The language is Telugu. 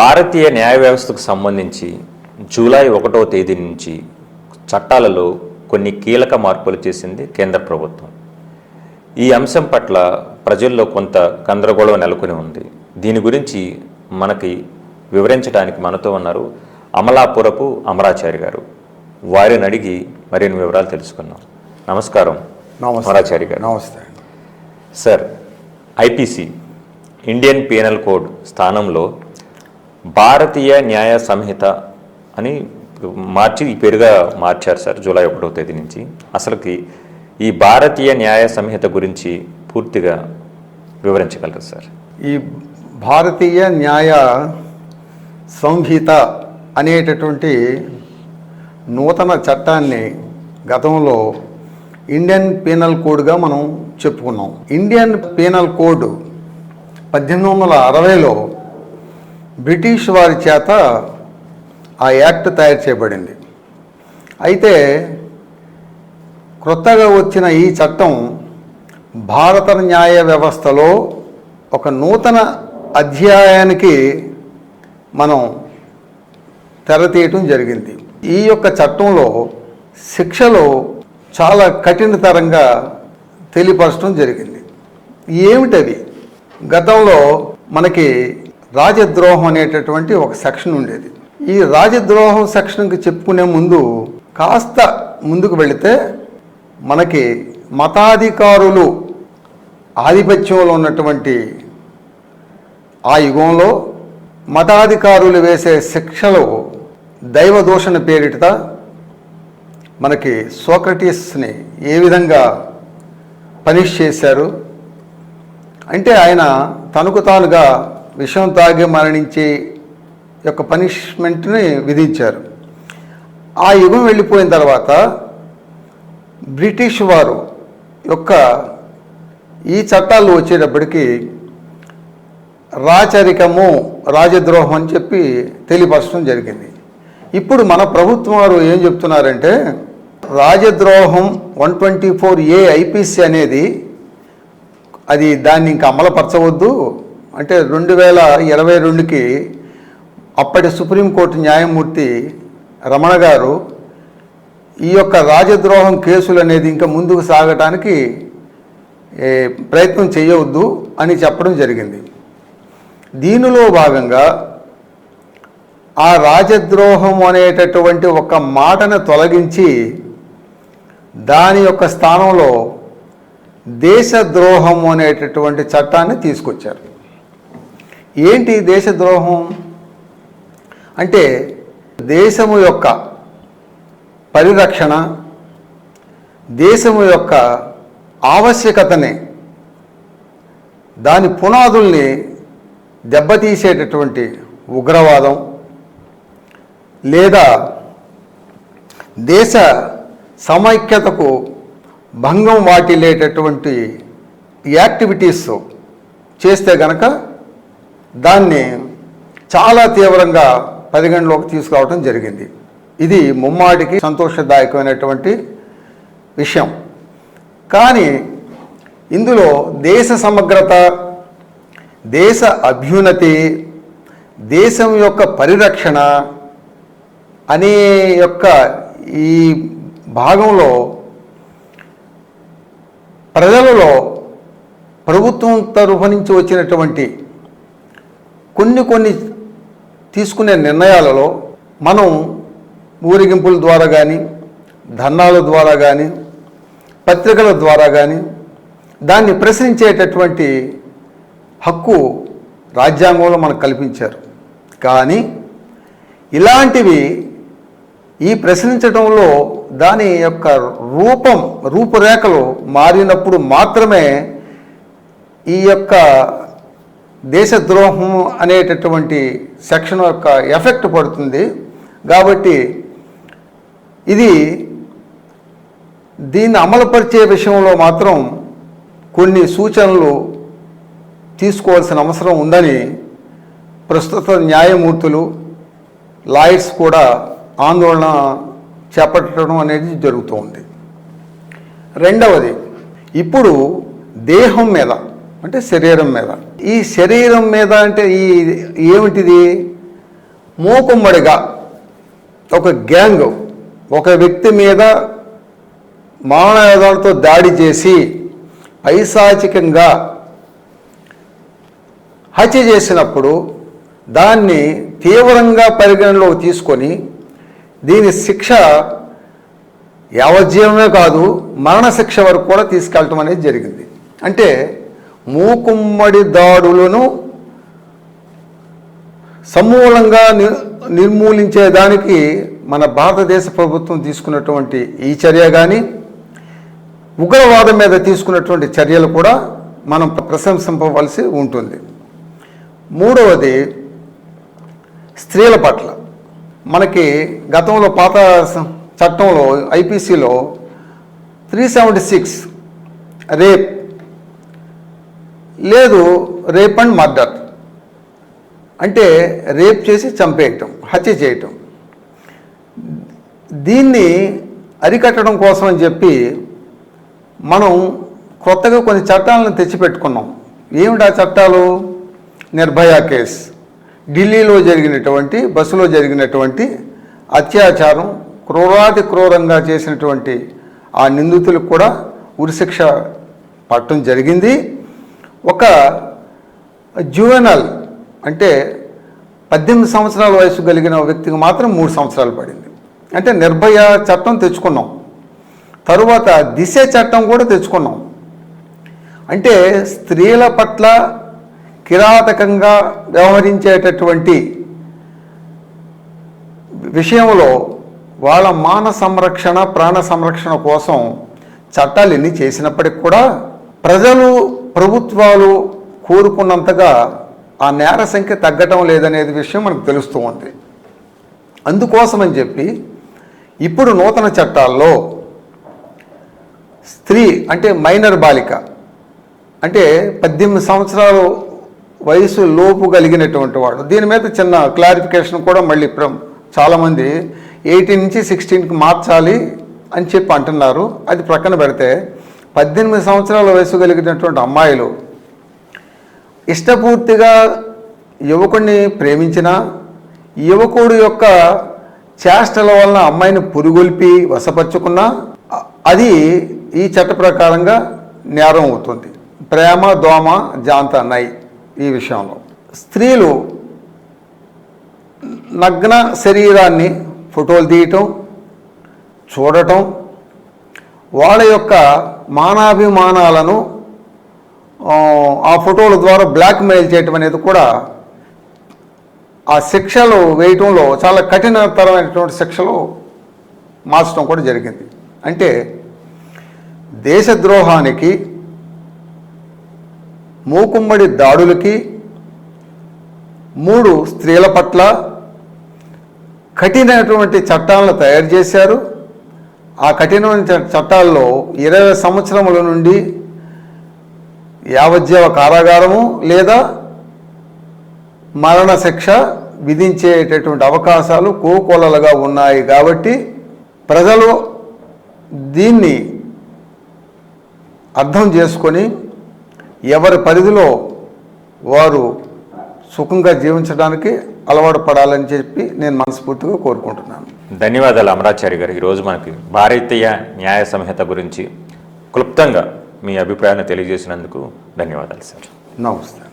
భారతీయ న్యాయ వ్యవస్థకు సంబంధించి జూలై ఒకటో తేదీ నుంచి చట్టాలలో కొన్ని కీలక మార్పులు చేసింది కేంద్ర ప్రభుత్వం. ఈ అంశం పట్ల ప్రజల్లో కొంత గందరగోళం నెలకొని ఉంది. దీని గురించి మనకి వివరించడానికి మనతో ఉన్నారు అమలాపురపు అమరాచారి గారు. వారిని అడిగి మరిన్ని వివరాలు తెలుసుకుందాం. నమస్కారం. అమరాచారి గారు. నమస్తే. Sir IPC Indian penal code స్థానంలో భారతీయ న్యాయ సంహిత అని మార్చి ఈ పేరుగా మార్చారు సార్ జూలై ఒకటో తేదీ నుంచి. అసలుకి ఈ భారతీయ న్యాయ సంహిత గురించి పూర్తిగా వివరించగలరు సార్? ఈ భారతీయ న్యాయ సంహిత అనేటటువంటి నూతన చట్టాన్ని గతంలో ఇండియన్ పీనల్ కోడ్గా మనం చెప్పుకున్నాం. ఇండియన్ పీనల్ కోడ్ పద్దెనిమిది వందల అరవైలో బ్రిటిష్ వారి చేత ఆ యాక్ట్ తయారు చేయబడింది. అయితే క్రొత్తగా వచ్చిన ఈ చట్టం భారత న్యాయ వ్యవస్థలో ఒక నూతన అధ్యాయానికి మనం తెరతీయటం జరిగింది. ఈ యొక్క చట్టంలో శిక్షలు చాలా కఠినతరంగా తెలియపరచడం జరిగింది. ఏమిటది? గతంలో మనకి రాజద్రోహం అనేటటువంటి ఒక సెక్షన్ ఉండేది. ఈ రాజద్రోహం సెక్షన్కి చెప్పుకునే ముందు కాస్త ముందుకు వెళితే మనకి మతాధికారులు ఆధిపత్యంలో ఉన్నటువంటి ఆ యుగంలో మతాధికారులు వేసే శిక్షలు దైవ దూషణ పేరిట మనకి సోక్రటీస్ని ఏ విధంగా పనిష్ చేశారు? అంటే ఆయన తనకు తానుగా విషం తాగి మరణించే యొక్క పనిష్మెంట్ని విధించారు. ఆ యుగం వెళ్ళిపోయిన తర్వాత బ్రిటిష్ వారు యొక్క ఈ చట్టాలు వచ్చేటప్పటికి రాచరికము రాజద్రోహం అని చెప్పి తెలియపరచడం జరిగింది. ఇప్పుడు మన ప్రభుత్వం వారు ఏం చెప్తున్నారంటే రాజద్రోహం one twenty four A IPC అనేది అది దాన్ని ఇంకా అమలుపరచవద్దు. అంటే రెండు వేల ఇరవై రెండుకి అప్పటి సుప్రీంకోర్టు న్యాయమూర్తి రమణ గారు ఈ యొక్క రాజద్రోహం కేసులు అనేది ఇంకా ముందుకు సాగటానికి ప్రయత్నం చేయవద్దు అని చెప్పడం జరిగింది. దీనిలో భాగంగా ఆ రాజద్రోహం అనేటటువంటి ఒక మాటను తొలగించి దాని యొక్క స్థానంలో దేశద్రోహం అనేటటువంటి చట్టాన్ని తీసుకొచ్చారు. ఏంటి దేశద్రోహం అంటే దేశము యొక్క పరిరక్షణ దేశము యొక్క ఆవశ్యకతని దాని పునాదుల్ని దెబ్బతీసేటటువంటి ఉగ్రవాదం లేదా దేశ సమైక్యతకు భంగం వాటిల్లేటటువంటి యాక్టివిటీస్ చేస్తే గనక దాన్ని చాలా తీవ్రంగా పరిగణలోకి తీసుకురావడం జరిగింది. ఇది ముమ్మాటికి సంతోషదాయకమైనటువంటి విషయం. కానీ ఇందులో దేశ సమగ్రత దేశ అభ్యున్నతి దేశం యొక్క పరిరక్షణ అనే యొక్క ఈ భాగంలో ప్రజలలో ప్రభుత్వం తరఫు నుంచి వచ్చినటువంటి కొన్ని కొన్ని తీసుకునే నిర్ణయాలలో మనం ఊరేగింపుల ద్వారా కానీ ధర్నాల ద్వారా కానీ పత్రికల ద్వారా కానీ దాన్ని ప్రశ్నించేటటువంటి హక్కు రాజ్యాంగంలో మనకు కల్పించారు. కానీ ఇలాంటివి ఈ ప్రశ్నించడంలో దాని యొక్క రూపం రూపురేఖలు మారినప్పుడు మాత్రమే ఈ యొక్క దేశద్రోహం అనేటటువంటి సెక్షన్ యొక్క ఎఫెక్ట్ పడుతుంది. కాబట్టి ఇది దీన్ని అమలుపరిచే విషయంలో మాత్రం కొన్ని సూచనలు తీసుకోవాల్సిన అవసరం ఉందని ప్రస్తుత న్యాయమూర్తులు లాయర్స్ కూడా ఆందోళన చేపట్టడం అనేది జరుగుతోంది. రెండవది ఇప్పుడు దేహం మీద అంటే శరీరం మీద. ఈ శరీరం మీద అంటే ఈ ఏమిటిది? మూకుమ్మడిగా ఒక గ్యాంగ్ ఒక వ్యక్తి మీద మారణాయుధాలతో దాడి చేసి పైశాచికంగా హత్య చేసినప్పుడు దాన్ని తీవ్రంగా పరిగణలోకి తీసుకొని దీని శిక్ష యావజ్జీవమే కాదు మరణశిక్ష వరకు కూడా తీసుకెళ్ళటం అనేది జరిగింది. అంటే మూకుమ్మడి దాడులను సమూలంగా నిర్మూలించేదానికి మన భారతదేశ ప్రభుత్వం తీసుకున్నటువంటి ఈ చర్య కానీ ఉగ్రవాదం మీద తీసుకున్నటువంటి చర్యలు కూడా మనం ప్రశంసింపవలసి ఉంటుంది. మూడవది స్త్రీల పట్ల. మనకి గతంలో పాత చట్టంలో ఐపీసీలో త్రీ సెవెంటీ సిక్స్ రేప్ లేదు రేప్ అండ్ మర్డర్ అంటే రేప్ చేసి చంపేయటం హత్య చేయటం. దీన్ని అరికట్టడం కోసం అని చెప్పి మనం కొత్తగా కొన్ని చట్టాలను తెచ్చిపెట్టుకున్నాం. ఏమిటి ఆ చట్టాలు? నిర్భయ కేస్. ఢిల్లీలో జరిగినటువంటి బస్సులో జరిగినటువంటి అత్యాచారం క్రూరాతి క్రూరంగా చేసినటువంటి ఆ నిందితులకు కూడా ఉరిశిక్ష పట్టడం జరిగింది. ఒక జూవెనల్ అంటే పద్దెనిమిది సంవత్సరాల వయసు కలిగిన వ్యక్తికి మాత్రం మూడు సంవత్సరాలు పడింది. అంటే నిర్భయ చట్టం తెచ్చుకున్నాం. తరువాత దిశ చట్టం కూడా తెచ్చుకున్నాం. అంటే స్త్రీల పట్ల కిరాతకంగా వ్యవహరించేటటువంటి విషయంలో వాళ్ళ మాన సంరక్షణ ప్రాణ సంరక్షణ కోసం చట్టాలు ఎన్ని చేసినప్పటికి కూడా ప్రజలు ప్రభుత్వాలు కోరుకున్నంతగా ఆ నేర సంఖ్య తగ్గటం లేదనేది విషయం మనకు తెలుస్తూ ఉంది. అందుకోసమని చెప్పి ఇప్పుడు నూతన చట్టాల్లో స్త్రీ అంటే మైనర్ బాలిక అంటే పద్దెనిమిది సంవత్సరాలు వయసు లోపు కలిగినటువంటి వాడు. దీని మీద చిన్న క్లారిఫికేషన్ కూడా మళ్ళీ ఇప్పుడు చాలామంది ఎయిటీన్ నుంచి సిక్స్టీన్కి మార్చాలి అని చెప్పి అంటున్నారు. అది ప్రక్కన పెడితే పద్దెనిమిది సంవత్సరాల వయసు కలిగినటువంటి అమ్మాయిలు ఇష్టపూర్తిగా యువకుడిని ప్రేమించిన యువకుడు యొక్క చేష్టల వలన అమ్మాయిని పురుగొల్పి వశపరుచుకున్నా అది ఈ చట్ట ప్రకారంగా నేరం అవుతుంది. ప్రేమ దోమ జాంత నై ఈ విషయంలో. స్త్రీలు నగ్న శరీరాన్ని ఫోటోలు తీయటం చూడటం వాళ్ళ యొక్క మానాభిమానాలను ఆ, ఫోటోల ద్వారా బ్లాక్మెయిల్ చేయటం అనేది కూడా ఆ శిక్షలు వేయటంలో చాలా కఠినతరమైనటువంటి శిక్షలు మార్చడం కూడా జరిగింది. అంటే దేశద్రోహానికి మూకుమ్మడి దాడులకి మూడు స్త్రీల పట్ల కఠినటువంటి చట్టాలను తయారు చేశారు. ఆ కఠినమైన చ- చట్టాల్లో ఇరవై సంవత్సరముల నుండి యావజ్జీవ కారాగారము లేదా మరణశిక్ష విధించేటటువంటి అవకాశాలు కోకొలలుగా ఉన్నాయి కాబట్టి ప్రజలు దీన్ని అర్థం చేసుకొని ఎవరి పరిధిలో వారు సుఖంగా జీవించడానికి అలవాటు పడాలని చెప్పి నేను మనస్ఫూర్తిగా కోరుకుంటున్నాను. ధన్యవాదాలు అమరాచారి గారు. ఈరోజు మనకి భారతీయ న్యాయ సంహిత గురించి క్లుప్తంగా మీ అభిప్రాయాన్ని తెలియజేసినందుకు ధన్యవాదాలు సార్. నమస్తే.